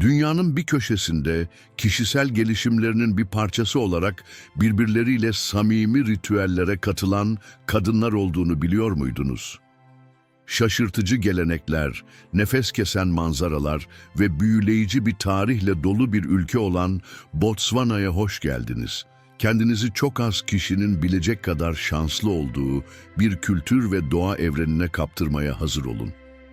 Dünyanın bir köşesinde kişisel gelişimlerinin bir parçası olarak birbirleriyle samimi ritüellere katılan kadınlar olduğunu biliyor muydunuz? Şaşırtıcı gelenekler, nefes kesen manzaralar ve büyüleyici bir tarihle dolu bir ülke olan Botswana'ya hoş geldiniz. Kendinizi çok az kişinin bilecek kadar şanslı olduğu bir kültür ve doğa evrenine kaptırmaya hazır olun.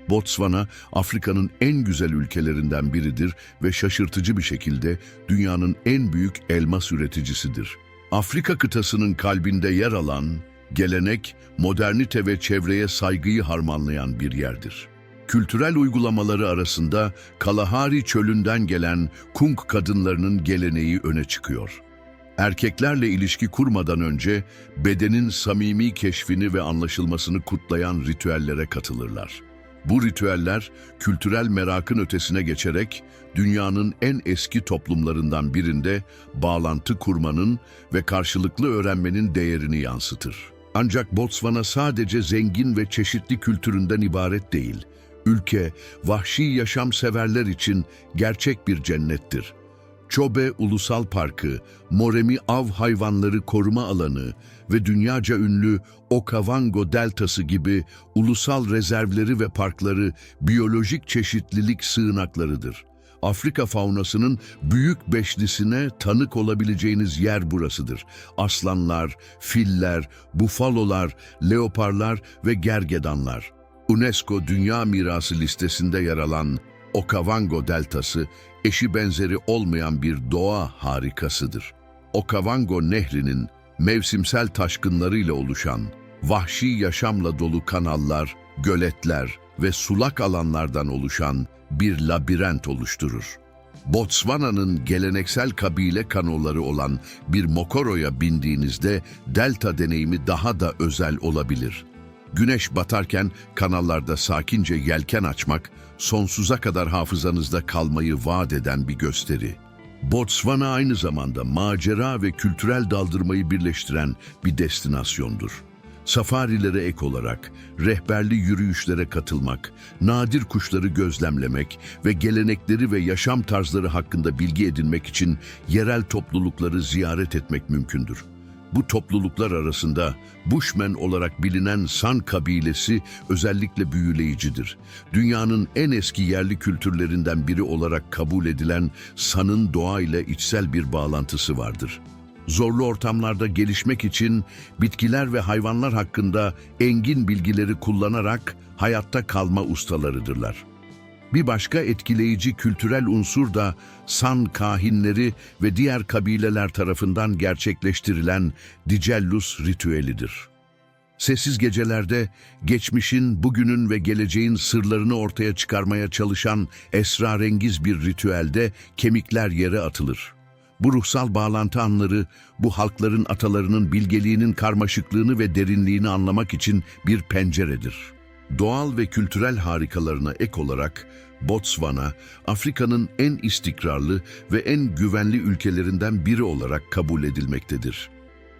Botswana, Afrika'nın en güzel ülkelerinden biridir ve şaşırtıcı bir şekilde dünyanın en büyük elmas üreticisidir. Afrika kıtasının kalbinde yer alan, gelenek, modernite ve çevreye saygıyı harmanlayan bir yerdir. Kültürel uygulamaları arasında Kalahari çölünden gelen Kunk kadınlarının geleneği öne çıkıyor. Erkeklerle ilişki kurmadan önce bedenin samimi keşfini ve anlaşılmasını kutlayan ritüellere katılırlar. Bu ritüeller kültürel merakın ötesine geçerek dünyanın en eski toplumlarından birinde bağlantı kurmanın ve karşılıklı öğrenmenin değerini yansıtır. Ancak Botswana sadece zengin ve çeşitli kültüründen ibaret değil. Ülke, vahşi yaşam severler için gerçek bir cennettir. Çobe Ulusal Parkı, Moremi Av Hayvanları Koruma Alanı ve dünyaca ünlü Okavango Deltası gibi ulusal rezervleri ve parkları biyolojik çeşitlilik sığınaklarıdır. Afrika faunasının büyük beşlisine tanık olabileceğiniz yer burasıdır. Aslanlar, filler, bufalolar, leoparlar ve gergedanlar. UNESCO Dünya Mirası listesinde yer alan Okavango Deltası, eşi benzeri olmayan bir doğa harikasıdır. Okavango Nehri'nin mevsimsel taşkınlarıyla oluşan, vahşi yaşamla dolu kanallar, göletler ve sulak alanlardan oluşan bir labirent oluşturur. Botswana'nın geleneksel kabile kanoları olan bir mokoroya bindiğinizde delta deneyimi daha da özel olabilir. Güneş batarken kanallarda sakince yelken açmak, sonsuza kadar hafızanızda kalmayı vaat eden bir gösteri. Botswana aynı zamanda macera ve kültürel daldırmayı birleştiren bir destinasyondur. Safarilere ek olarak rehberli yürüyüşlere katılmak, nadir kuşları gözlemlemek ve gelenekleri ve yaşam tarzları hakkında bilgi edinmek için yerel toplulukları ziyaret etmek mümkündür. Bu topluluklar arasında Bushmen olarak bilinen San kabilesi özellikle büyüleyicidir. Dünyanın en eski yerli kültürlerinden biri olarak kabul edilen San'ın doğayla içsel bir bağlantısı vardır. Zorlu ortamlarda gelişmek için bitkiler ve hayvanlar hakkında engin bilgileri kullanarak hayatta kalma ustalarıdırlar. Bir başka etkileyici kültürel unsur da San kahinleri ve diğer kabileler tarafından gerçekleştirilen Dicellus ritüelidir. Sessiz gecelerde geçmişin, bugünün ve geleceğin sırlarını ortaya çıkarmaya çalışan esrarengiz bir ritüelde kemikler yere atılır. Bu ruhsal bağlantı anları, bu halkların atalarının bilgeliğinin karmaşıklığını ve derinliğini anlamak için bir penceredir. Doğal ve kültürel harikalarına ek olarak Botswana, Afrika'nın en istikrarlı ve en güvenli ülkelerinden biri olarak kabul edilmektedir.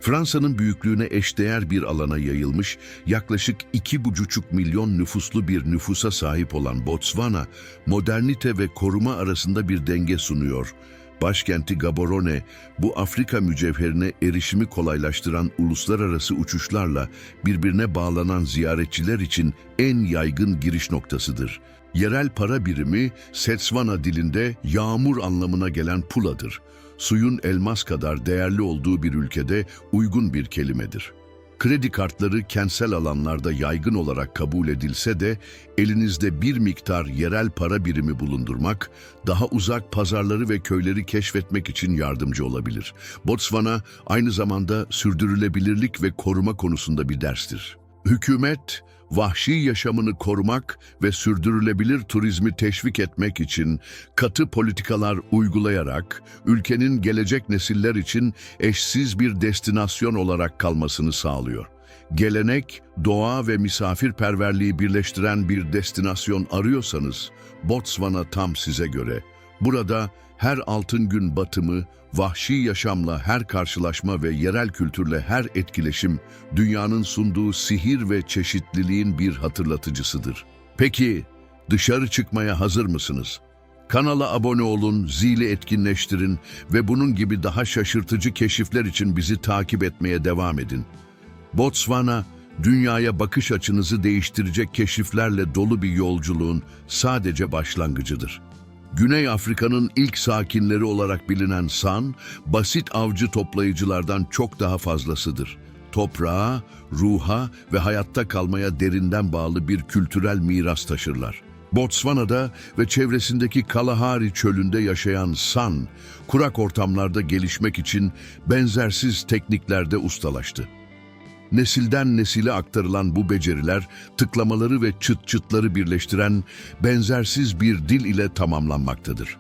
Fransa'nın büyüklüğüne eşdeğer bir alana yayılmış, yaklaşık 2,5 milyon nüfuslu bir nüfusa sahip olan Botswana, modernite ve koruma arasında bir denge sunuyor. Başkenti Gaborone, bu Afrika mücevherine erişimi kolaylaştıran uluslararası uçuşlarla birbirine bağlanan ziyaretçiler için en yaygın giriş noktasıdır. Yerel para birimi Setswana dilinde yağmur anlamına gelen puladır. Suyun elmas kadar değerli olduğu bir ülkede uygun bir kelimedir. Kredi kartları kentsel alanlarda yaygın olarak kabul edilse de elinizde bir miktar yerel para birimi bulundurmak daha uzak pazarları ve köyleri keşfetmek için yardımcı olabilir. Botswana aynı zamanda sürdürülebilirlik ve koruma konusunda bir derstir. Hükümet vahşi yaşamını korumak ve sürdürülebilir turizmi teşvik etmek için katı politikalar uygulayarak ülkenin gelecek nesiller için eşsiz bir destinasyon olarak kalmasını sağlıyor. Gelenek, doğa ve misafirperverliği birleştiren bir destinasyon arıyorsanız Botswana tam size göre. Burada her altın gün batımı, vahşi yaşamla her karşılaşma ve yerel kültürle her etkileşim dünyanın sunduğu sihir ve çeşitliliğin bir hatırlatıcısıdır. Peki dışarı çıkmaya hazır mısınız? Kanala abone olun, zili etkinleştirin ve bunun gibi daha şaşırtıcı keşifler için bizi takip etmeye devam edin. Botswana, dünyaya bakış açınızı değiştirecek keşiflerle dolu bir yolculuğun sadece başlangıcıdır. Güney Afrika'nın ilk sakinleri olarak bilinen San, basit avcı toplayıcılardan çok daha fazlasıdır. Toprağa, ruha ve hayatta kalmaya derinden bağlı bir kültürel miras taşırlar. Botswana'da ve çevresindeki Kalahari çölünde yaşayan San, kurak ortamlarda gelişmek için benzersiz tekniklerde ustalaştı. Nesilden nesile aktarılan bu beceriler, tıklamaları ve çıt çıtları birleştiren benzersiz bir dil ile tamamlanmaktadır.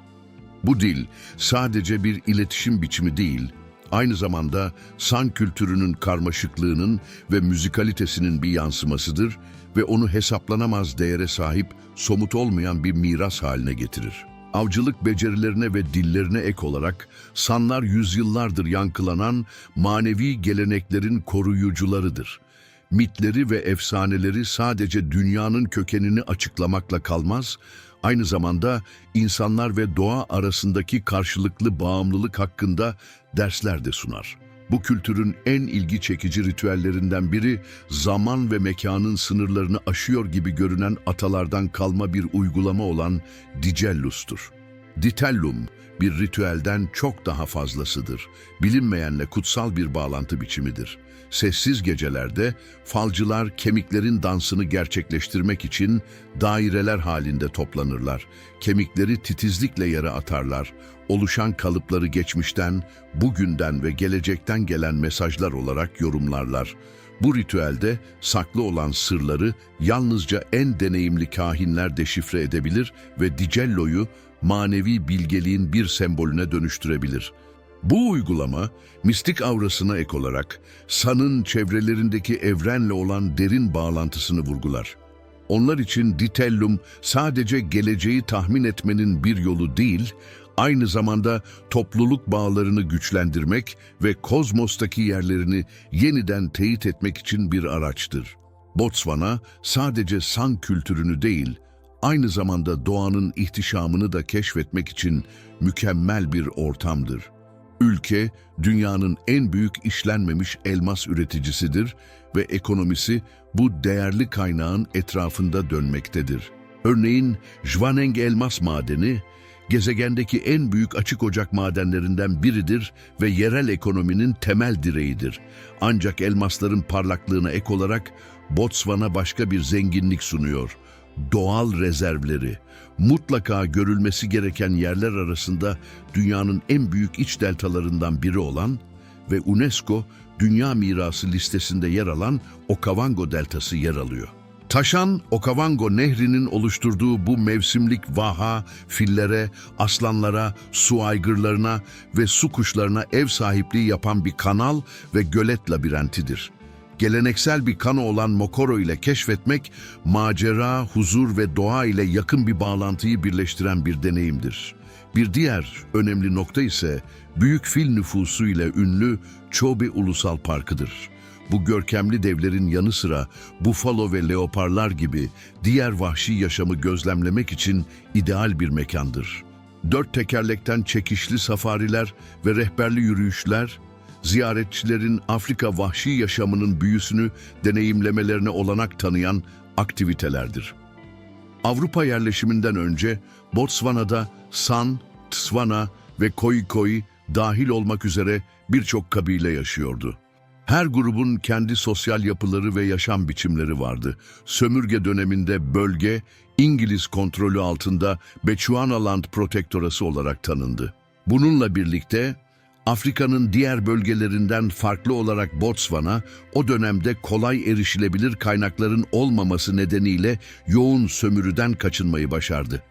Bu dil sadece bir iletişim biçimi değil, aynı zamanda San kültürünün karmaşıklığının ve müzikalitesinin bir yansımasıdır ve onu hesaplanamaz değere sahip, somut olmayan bir miras haline getirir. Avcılık becerilerine ve dillerine ek olarak Sanlar yüzyıllardır yankılanan manevi geleneklerin koruyucularıdır. Mitleri ve efsaneleri sadece dünyanın kökenini açıklamakla kalmaz, aynı zamanda insanlar ve doğa arasındaki karşılıklı bağımlılık hakkında dersler de sunar. Bu kültürün en ilgi çekici ritüellerinden biri zaman ve mekanın sınırlarını aşıyor gibi görünen atalardan kalma bir uygulama olan Dicellus'tur. Ditellum bir ritüelden çok daha fazlasıdır. Bilinmeyenle kutsal bir bağlantı biçimidir. Sessiz gecelerde falcılar kemiklerin dansını gerçekleştirmek için daireler halinde toplanırlar. Kemikleri titizlikle yere atarlar. Oluşan kalıpları geçmişten, bugünden ve gelecekten gelen mesajlar olarak yorumlarlar. Bu ritüelde saklı olan sırları yalnızca en deneyimli kahinler deşifre edebilir ve Dicello'yu manevi bilgeliğin bir sembolüne dönüştürebilir. Bu uygulama, mistik aurasına ek olarak San'ın çevrelerindeki evrenle olan derin bağlantısını vurgular. Onlar için Ditellum sadece geleceği tahmin etmenin bir yolu değil, aynı zamanda topluluk bağlarını güçlendirmek ve kozmostaki yerlerini yeniden teyit etmek için bir araçtır. Botswana sadece San kültürünü değil, aynı zamanda doğanın ihtişamını da keşfetmek için mükemmel bir ortamdır. Ülke, dünyanın en büyük işlenmemiş elmas üreticisidir ve ekonomisi bu değerli kaynağın etrafında dönmektedir. Örneğin Jwaneng elmas madeni, gezegendeki en büyük açık ocak madenlerinden biridir ve yerel ekonominin temel direğidir. Ancak elmasların parlaklığına ek olarak Botswana başka bir zenginlik sunuyor. Doğal rezervleri, mutlaka görülmesi gereken yerler arasında dünyanın en büyük iç deltalarından biri olan ve UNESCO Dünya Mirası listesinde yer alan Okavango Deltası yer alıyor. Taşan Okavango Nehri'nin oluşturduğu bu mevsimlik vaha, fillere, aslanlara, su aygırlarına ve su kuşlarına ev sahipliği yapan bir kanal ve gölet labirentidir. Geleneksel bir kanı olan Mokoro ile keşfetmek, macera, huzur ve doğa ile yakın bir bağlantıyı birleştiren bir deneyimdir. Bir diğer önemli nokta ise büyük fil nüfusu ile ünlü Chobe Ulusal Parkı'dır. Bu görkemli devlerin yanı sıra bufalo ve leoparlar gibi diğer vahşi yaşamı gözlemlemek için ideal bir mekandır. Dört tekerlekten çekişli safariler ve rehberli yürüyüşler, ziyaretçilerin Afrika vahşi yaşamının büyüsünü deneyimlemelerine olanak tanıyan aktivitelerdir. Avrupa yerleşiminden önce Botswana'da San, Tswana ve Khoikhoi dahil olmak üzere birçok kabile yaşıyordu. Her grubun kendi sosyal yapıları ve yaşam biçimleri vardı. Sömürge döneminde bölge İngiliz kontrolü altında Bechuanaland Protektorası olarak tanındı. Bununla birlikte Afrika'nın diğer bölgelerinden farklı olarak Botswana, o dönemde kolay erişilebilir kaynakların olmaması nedeniyle yoğun sömürüden kaçınmayı başardı.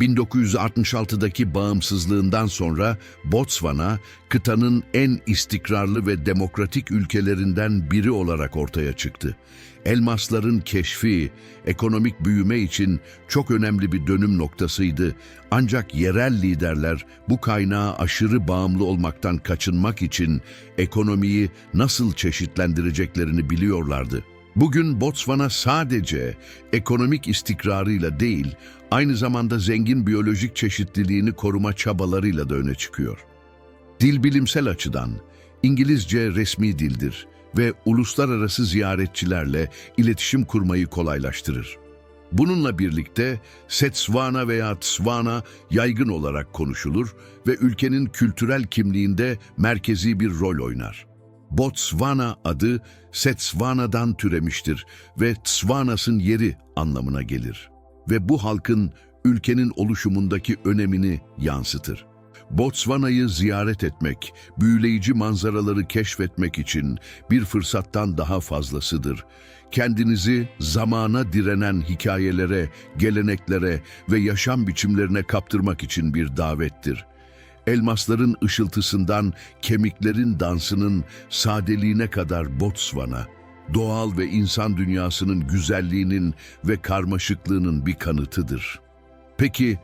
1966'daki bağımsızlığından sonra Botswana, kıtanın en istikrarlı ve demokratik ülkelerinden biri olarak ortaya çıktı. Elmasların keşfi, ekonomik büyüme için çok önemli bir dönüm noktasıydı. Ancak yerel liderler bu kaynağa aşırı bağımlı olmaktan kaçınmak için ekonomiyi nasıl çeşitlendireceklerini biliyorlardı. Bugün Botswana sadece ekonomik istikrarıyla değil, aynı zamanda zengin biyolojik çeşitliliğini koruma çabalarıyla da öne çıkıyor. Dil bilimsel açıdan İngilizce resmi dildir ve uluslararası ziyaretçilerle iletişim kurmayı kolaylaştırır. Bununla birlikte Setswana veya Tswana yaygın olarak konuşulur ve ülkenin kültürel kimliğinde merkezi bir rol oynar. Botswana adı Setswana'dan türemiştir ve Tswanas'ın yeri anlamına gelir. Ve bu halkın ülkenin oluşumundaki önemini yansıtır. Botswana'yı ziyaret etmek, büyüleyici manzaraları keşfetmek için bir fırsattan daha fazlasıdır. Kendinizi zamana direnen hikayelere, geleneklere ve yaşam biçimlerine kaptırmak için bir davettir. Elmasların ışıltısından kemiklerin dansının sadeliğine kadar Botswana, doğal ve insan dünyasının güzelliğinin ve karmaşıklığının bir kanıtıdır. Peki,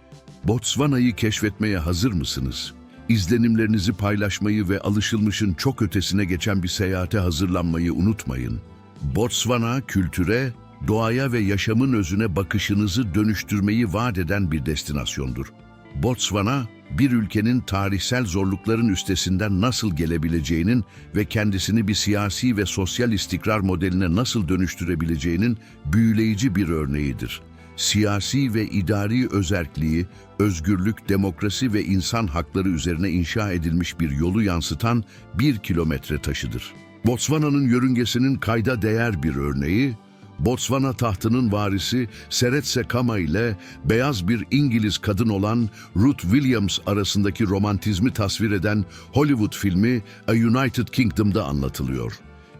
Botswana'yı keşfetmeye hazır mısınız? İzlenimlerinizi paylaşmayı ve alışılmışın çok ötesine geçen bir seyahate hazırlanmayı unutmayın. Botswana, kültüre, doğaya ve yaşamın özüne bakışınızı dönüştürmeyi vaat eden bir destinasyondur. Botswana, bir ülkenin tarihsel zorlukların üstesinden nasıl gelebileceğinin ve kendisini bir siyasi ve sosyal istikrar modeline nasıl dönüştürebileceğinin büyüleyici bir örneğidir. Siyasi ve idari özerkliği, özgürlük, demokrasi ve insan hakları üzerine inşa edilmiş bir yolu yansıtan bir kilometre taşıdır. Botswana'nın yörüngesinin kayda değer bir örneği, Botswana tahtının varisi Seretse Khama ile beyaz bir İngiliz kadın olan Ruth Williams arasındaki romantizmi tasvir eden Hollywood filmi A United Kingdom'da anlatılıyor.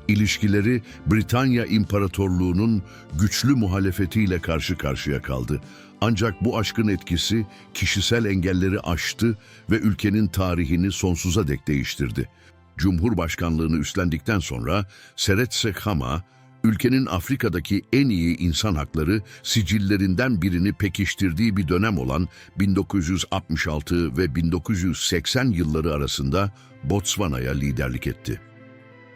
İlişkileri Britanya İmparatorluğu'nun güçlü muhalefetiyle karşı karşıya kaldı. Ancak bu aşkın etkisi kişisel engelleri aştı ve ülkenin tarihini sonsuza dek değiştirdi. Cumhurbaşkanlığını üstlendikten sonra Seretse Khama, ülkenin Afrika'daki en iyi insan hakları sicillerinden birini pekiştirdiği bir dönem olan 1966 ve 1980 yılları arasında Botswana'ya liderlik etti.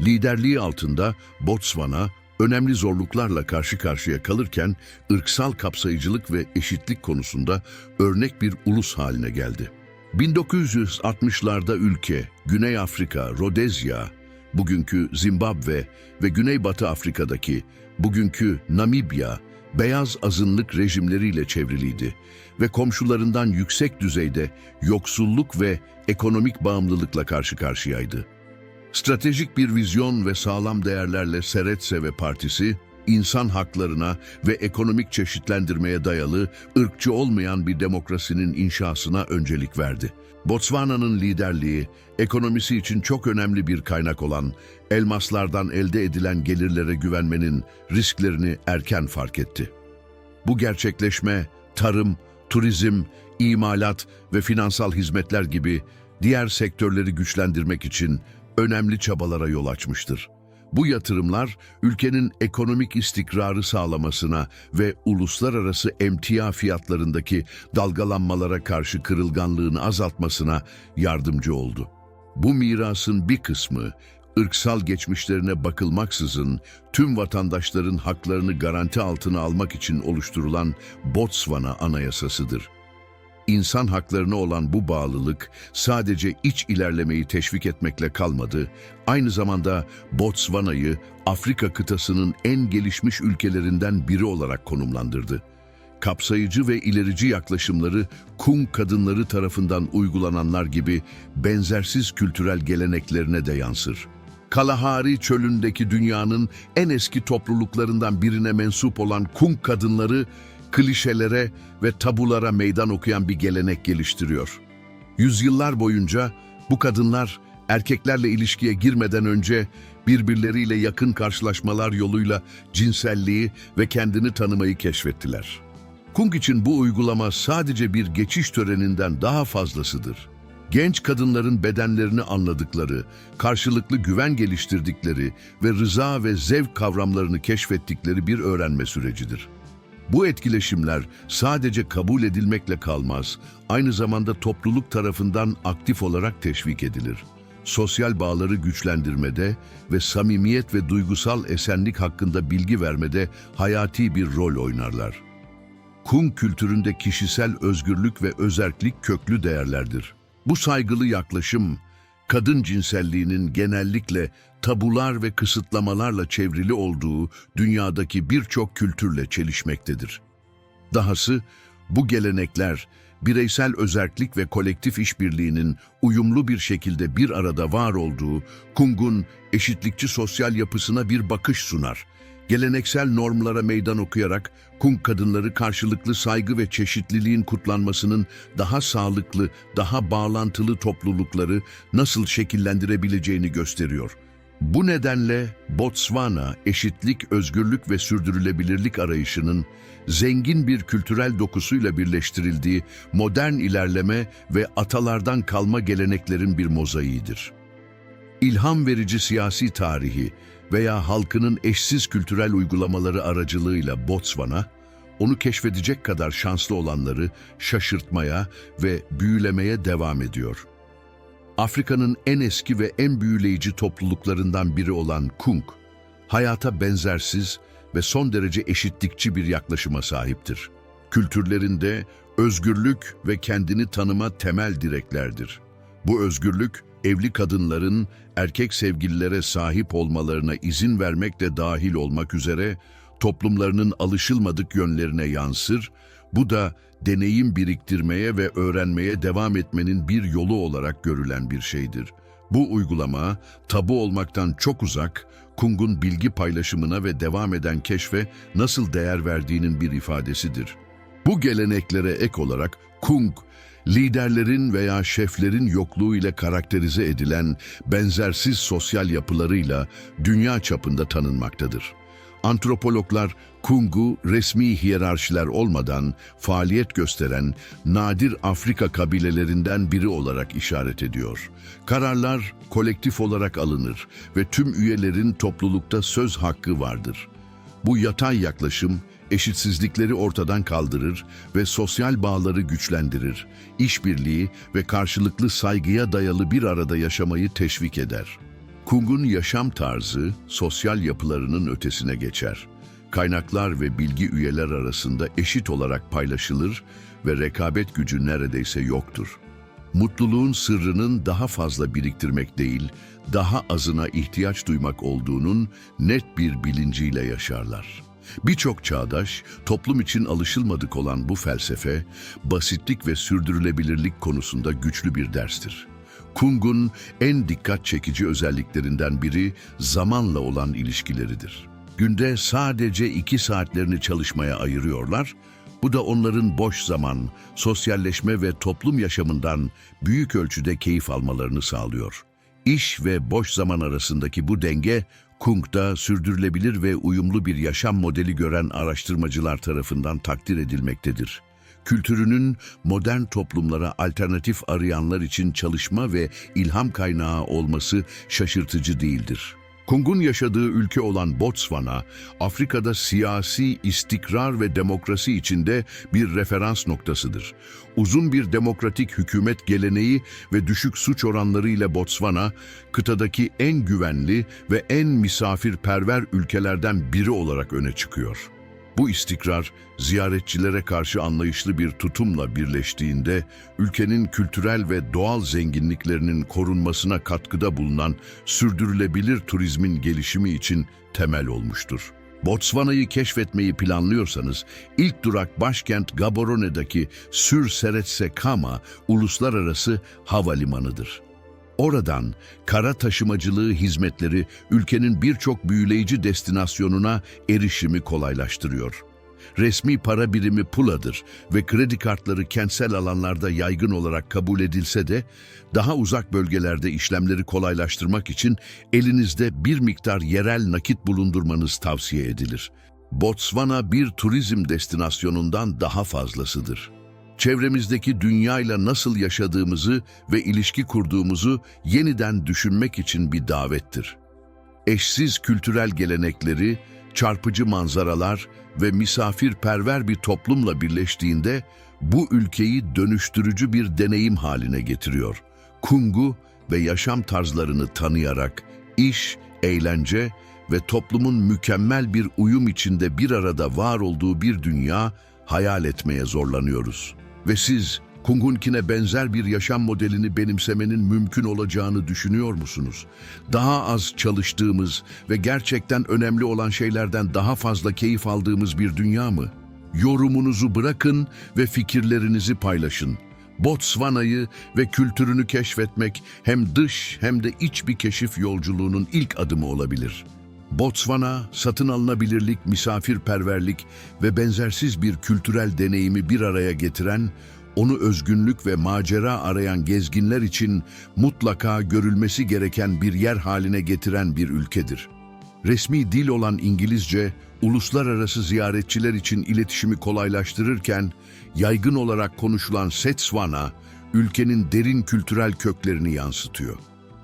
Liderliği altında Botswana önemli zorluklarla karşı karşıya kalırken ırksal kapsayıcılık ve eşitlik konusunda örnek bir ulus haline geldi. 1960'larda ülke, Güney Afrika, Rodezya, bugünkü Zimbabwe ve Güneybatı Afrika'daki bugünkü Namibya, beyaz azınlık rejimleriyle çevriliydi ve komşularından yüksek düzeyde yoksulluk ve ekonomik bağımlılıkla karşı karşıyaydı. Stratejik bir vizyon ve sağlam değerlerle Seretse ve partisi, insan haklarına ve ekonomik çeşitlendirmeye dayalı, ırkçı olmayan bir demokrasinin inşasına öncelik verdi. Botswana'nın liderliği, ekonomisi için çok önemli bir kaynak olan elmaslardan elde edilen gelirlere güvenmenin risklerini erken fark etti. Bu gerçekleşme, tarım, turizm, imalat ve finansal hizmetler gibi diğer sektörleri güçlendirmek için önemli çabalara yol açmıştır. Bu yatırımlar ülkenin ekonomik istikrarı sağlamasına ve uluslararası emtia fiyatlarındaki dalgalanmalara karşı kırılganlığını azaltmasına yardımcı oldu. Bu mirasın bir kısmı ırksal geçmişlerine bakılmaksızın tüm vatandaşların haklarını garanti altına almak için oluşturulan Botswana Anayasasıdır. İnsan haklarına olan bu bağlılık sadece iç ilerlemeyi teşvik etmekle kalmadı, aynı zamanda Botswana'yı Afrika kıtasının en gelişmiş ülkelerinden biri olarak konumlandırdı. Kapsayıcı ve ilerici yaklaşımları kum kadınları tarafından uygulananlar gibi benzersiz kültürel geleneklerine de yansır. Kalahari çölündeki dünyanın en eski topluluklarından birine mensup olan Kung kadınları klişelere ve tabulara meydan okuyan bir gelenek geliştiriyor. Yüzyıllar boyunca bu kadınlar erkeklerle ilişkiye girmeden önce birbirleriyle yakın karşılaşmalar yoluyla cinselliği ve kendini tanımayı keşfettiler. Kung için bu uygulama sadece bir geçiş töreninden daha fazlasıdır. Genç kadınların bedenlerini anladıkları, karşılıklı güven geliştirdikleri ve rıza ve zevk kavramlarını keşfettikleri bir öğrenme sürecidir. Bu etkileşimler sadece kabul edilmekle kalmaz, aynı zamanda topluluk tarafından aktif olarak teşvik edilir. sosyal bağları güçlendirmede ve samimiyet ve duygusal esenlik hakkında bilgi vermede hayati bir rol oynarlar. Kung kültüründe kişisel özgürlük ve özerklik köklü değerlerdir. Bu saygılı yaklaşım, kadın cinselliğinin genellikle tabular ve kısıtlamalarla çevrili olduğu dünyadaki birçok kültürle çelişmektedir. Dahası bu gelenekler bireysel özerklik ve kolektif işbirliğinin uyumlu bir şekilde bir arada var olduğu Kung'un eşitlikçi sosyal yapısına bir bakış sunar. Geleneksel normlara meydan okuyarak Kung kadınları karşılıklı saygı ve çeşitliliğin kutlanmasının daha sağlıklı, daha bağlantılı toplulukları nasıl şekillendirebileceğini gösteriyor. Bu nedenle Botswana eşitlik, özgürlük ve sürdürülebilirlik arayışının zengin bir kültürel dokusuyla birleştirildiği modern ilerleme ve atalardan kalma geleneklerin bir mozaiğidir. İlham verici siyasi tarihi veya halkının eşsiz kültürel uygulamaları aracılığıyla Botswana, onu keşfedecek kadar şanslı olanları şaşırtmaya ve büyülemeye devam ediyor. Afrika'nın en eski ve en büyüleyici topluluklarından biri olan Kung, hayata benzersiz ve son derece eşitlikçi bir yaklaşıma sahiptir. Kültürlerinde özgürlük ve kendini tanıma temel direklerdir. Bu özgürlük, evli kadınların erkek sevgililere sahip olmalarına izin vermekle dahil olmak üzere toplumlarının alışılmadık yönlerine yansır, bu da deneyim biriktirmeye ve öğrenmeye devam etmenin bir yolu olarak görülen bir şeydir. Bu uygulama tabu olmaktan çok uzak, Kung'un bilgi paylaşımına ve devam eden keşfe nasıl değer verdiğinin bir ifadesidir. Bu geleneklere ek olarak Kung, liderlerin veya şeflerin yokluğu ile karakterize edilen benzersiz sosyal yapılarıyla dünya çapında tanınmaktadır. Antropologlar Kung'u resmi hiyerarşiler olmadan faaliyet gösteren nadir Afrika kabilelerinden biri olarak işaret ediyor. Kararlar kolektif olarak alınır ve tüm üyelerin toplulukta söz hakkı vardır. Bu yatay yaklaşım eşitsizlikleri ortadan kaldırır ve sosyal bağları güçlendirir, işbirliği ve karşılıklı saygıya dayalı bir arada yaşamayı teşvik eder. Kung'un yaşam tarzı sosyal yapılarının ötesine geçer. Kaynaklar ve bilgi üyeler arasında eşit olarak paylaşılır ve rekabet gücü neredeyse yoktur. Mutluluğun sırrının daha fazla biriktirmek değil, daha azına ihtiyaç duymak olduğunun net bir bilinciyle yaşarlar. Birçok çağdaş, toplum için alışılmadık olan bu felsefe, basitlik ve sürdürülebilirlik konusunda güçlü bir derstir. Kung'un en dikkat çekici özelliklerinden biri zamanla olan ilişkileridir. Günde sadece iki saatlerini çalışmaya ayırıyorlar, bu da onların boş zaman, sosyalleşme ve toplum yaşamından büyük ölçüde keyif almalarını sağlıyor. İş ve boş zaman arasındaki bu denge, Kung'da sürdürülebilir ve uyumlu bir yaşam modeli gören araştırmacılar tarafından takdir edilmektedir kültürünün modern toplumlara alternatif arayanlar için çalışma ve ilham kaynağı olması şaşırtıcı değildir. Kung'un yaşadığı ülke olan Botswana, Afrika'da siyasi istikrar ve demokrasi içinde bir referans noktasıdır. Uzun bir demokratik hükümet geleneği ve düşük suç oranları ile Botswana, kıtadaki en güvenli ve en misafirperver ülkelerden biri olarak öne çıkıyor. Bu istikrar, ziyaretçilere karşı anlayışlı bir tutumla birleştiğinde, ülkenin kültürel ve doğal zenginliklerinin korunmasına katkıda bulunan sürdürülebilir turizmin gelişimi için temel olmuştur. Botswana'yı keşfetmeyi planlıyorsanız, ilk durak başkent Gaborone''daki Sür Seretse Kama Uluslararası Havalimanı'dır. Oradan kara taşımacılığı hizmetleri ülkenin birçok büyüleyici destinasyonuna erişimi kolaylaştırıyor. Resmi para birimi puladır ve kredi kartları kentsel alanlarda yaygın olarak kabul edilse de daha uzak bölgelerde işlemleri kolaylaştırmak için elinizde bir miktar yerel nakit bulundurmanız tavsiye edilir. Botswana bir turizm destinasyonundan daha fazlasıdır çevremizdeki dünyayla nasıl yaşadığımızı ve ilişki kurduğumuzu yeniden düşünmek için bir davettir. Eşsiz kültürel gelenekleri, çarpıcı manzaralar ve misafirperver bir toplumla birleştiğinde bu ülkeyi dönüştürücü bir deneyim haline getiriyor. Kung'u ve yaşam tarzlarını tanıyarak iş, eğlence ve toplumun mükemmel bir uyum içinde bir arada var olduğu bir dünya hayal etmeye zorlanıyoruz. Ve siz Kungunkin'e benzer bir yaşam modelini benimsemenin mümkün olacağını düşünüyor musunuz? Daha az çalıştığımız ve gerçekten önemli olan şeylerden daha fazla keyif aldığımız bir dünya mı? Yorumunuzu bırakın ve fikirlerinizi paylaşın. Botswana'yı ve kültürünü keşfetmek hem dış hem de iç bir keşif yolculuğunun ilk adımı olabilir. Botswana, satın alınabilirlik, misafirperverlik ve benzersiz bir kültürel deneyimi bir araya getiren, onu özgünlük ve macera arayan gezginler için mutlaka görülmesi gereken bir yer haline getiren bir ülkedir. Resmi dil olan İngilizce, uluslararası ziyaretçiler için iletişimi kolaylaştırırken, yaygın olarak konuşulan Setswana, ülkenin derin kültürel köklerini yansıtıyor.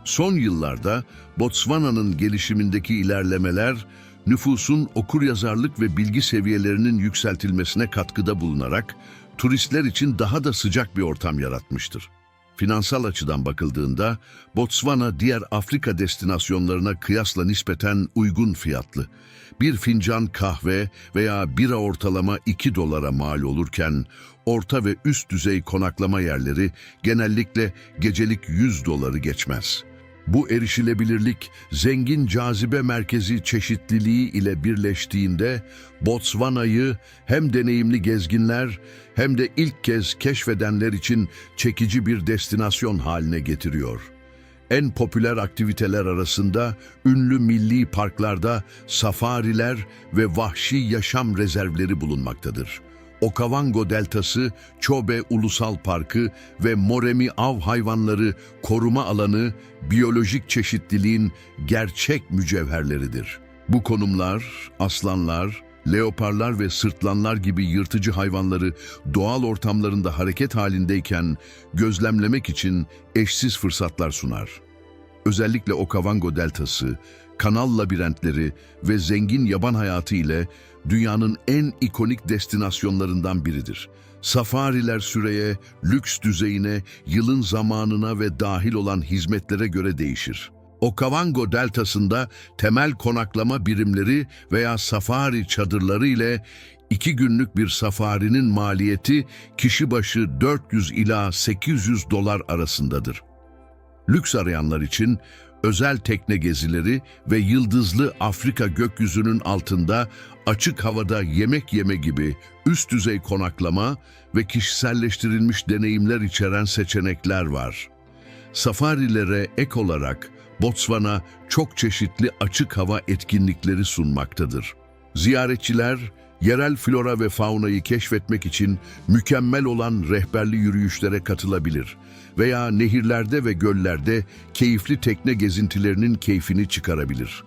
Son yıllarda Botswana'nın gelişimindeki ilerlemeler, nüfusun okuryazarlık ve bilgi seviyelerinin yükseltilmesine katkıda bulunarak, turistler için daha da sıcak bir ortam yaratmıştır. Finansal açıdan bakıldığında Botswana diğer Afrika destinasyonlarına kıyasla nispeten uygun fiyatlı. Bir fincan kahve veya bira ortalama 2 dolara mal olurken orta ve üst düzey konaklama yerleri genellikle gecelik 100 doları geçmez. Bu erişilebilirlik zengin cazibe merkezi çeşitliliği ile birleştiğinde Botswana'yı hem deneyimli gezginler hem de ilk kez keşfedenler için çekici bir destinasyon haline getiriyor. En popüler aktiviteler arasında ünlü milli parklarda safariler ve vahşi yaşam rezervleri bulunmaktadır. Okavango Deltası, Çobe Ulusal Parkı ve Moremi Av Hayvanları Koruma Alanı biyolojik çeşitliliğin gerçek mücevherleridir. Bu konumlar, aslanlar, leoparlar ve sırtlanlar gibi yırtıcı hayvanları doğal ortamlarında hareket halindeyken gözlemlemek için eşsiz fırsatlar sunar. Özellikle Okavango Deltası, kanal labirentleri ve zengin yaban hayatı ile dünyanın en ikonik destinasyonlarından biridir. Safariler süreye, lüks düzeyine, yılın zamanına ve dahil olan hizmetlere göre değişir. Okavango deltasında temel konaklama birimleri veya safari çadırları ile iki günlük bir safarinin maliyeti kişi başı 400 ila 800 dolar arasındadır. Lüks arayanlar için özel tekne gezileri ve yıldızlı Afrika gökyüzünün altında açık havada yemek yeme gibi üst düzey konaklama ve kişiselleştirilmiş deneyimler içeren seçenekler var. Safarilere ek olarak Botswana çok çeşitli açık hava etkinlikleri sunmaktadır. Ziyaretçiler, yerel flora ve faunayı keşfetmek için mükemmel olan rehberli yürüyüşlere katılabilir veya nehirlerde ve göllerde keyifli tekne gezintilerinin keyfini çıkarabilir.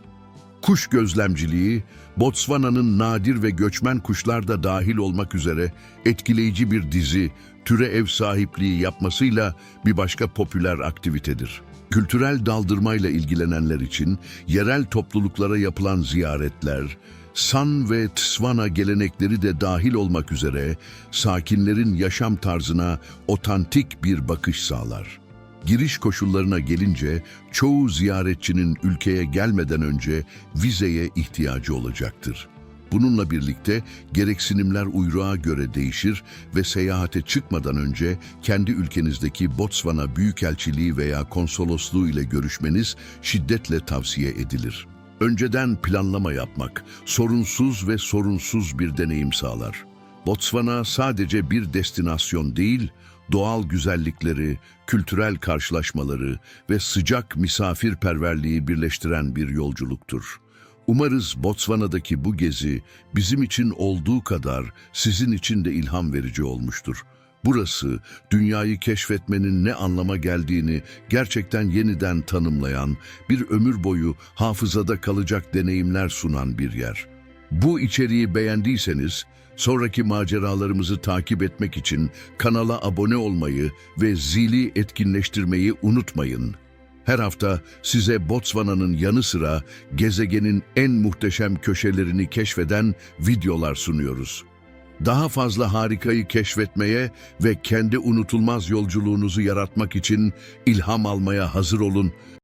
Kuş gözlemciliği, Botswana'nın nadir ve göçmen kuşlar da dahil olmak üzere etkileyici bir dizi, türe ev sahipliği yapmasıyla bir başka popüler aktivitedir. Kültürel daldırmayla ilgilenenler için yerel topluluklara yapılan ziyaretler, San ve Tswana gelenekleri de dahil olmak üzere sakinlerin yaşam tarzına otantik bir bakış sağlar. Giriş koşullarına gelince çoğu ziyaretçinin ülkeye gelmeden önce vizeye ihtiyacı olacaktır. Bununla birlikte gereksinimler uyruğa göre değişir ve seyahate çıkmadan önce kendi ülkenizdeki Botswana Büyükelçiliği veya konsolosluğu ile görüşmeniz şiddetle tavsiye edilir. Önceden planlama yapmak sorunsuz ve sorunsuz bir deneyim sağlar. Botswana sadece bir destinasyon değil, doğal güzellikleri, kültürel karşılaşmaları ve sıcak misafirperverliği birleştiren bir yolculuktur. Umarız Botswana'daki bu gezi bizim için olduğu kadar sizin için de ilham verici olmuştur. Burası dünyayı keşfetmenin ne anlama geldiğini gerçekten yeniden tanımlayan, bir ömür boyu hafızada kalacak deneyimler sunan bir yer. Bu içeriği beğendiyseniz sonraki maceralarımızı takip etmek için kanala abone olmayı ve zili etkinleştirmeyi unutmayın. Her hafta size Botswana'nın yanı sıra gezegenin en muhteşem köşelerini keşfeden videolar sunuyoruz. Daha fazla harikayı keşfetmeye ve kendi unutulmaz yolculuğunuzu yaratmak için ilham almaya hazır olun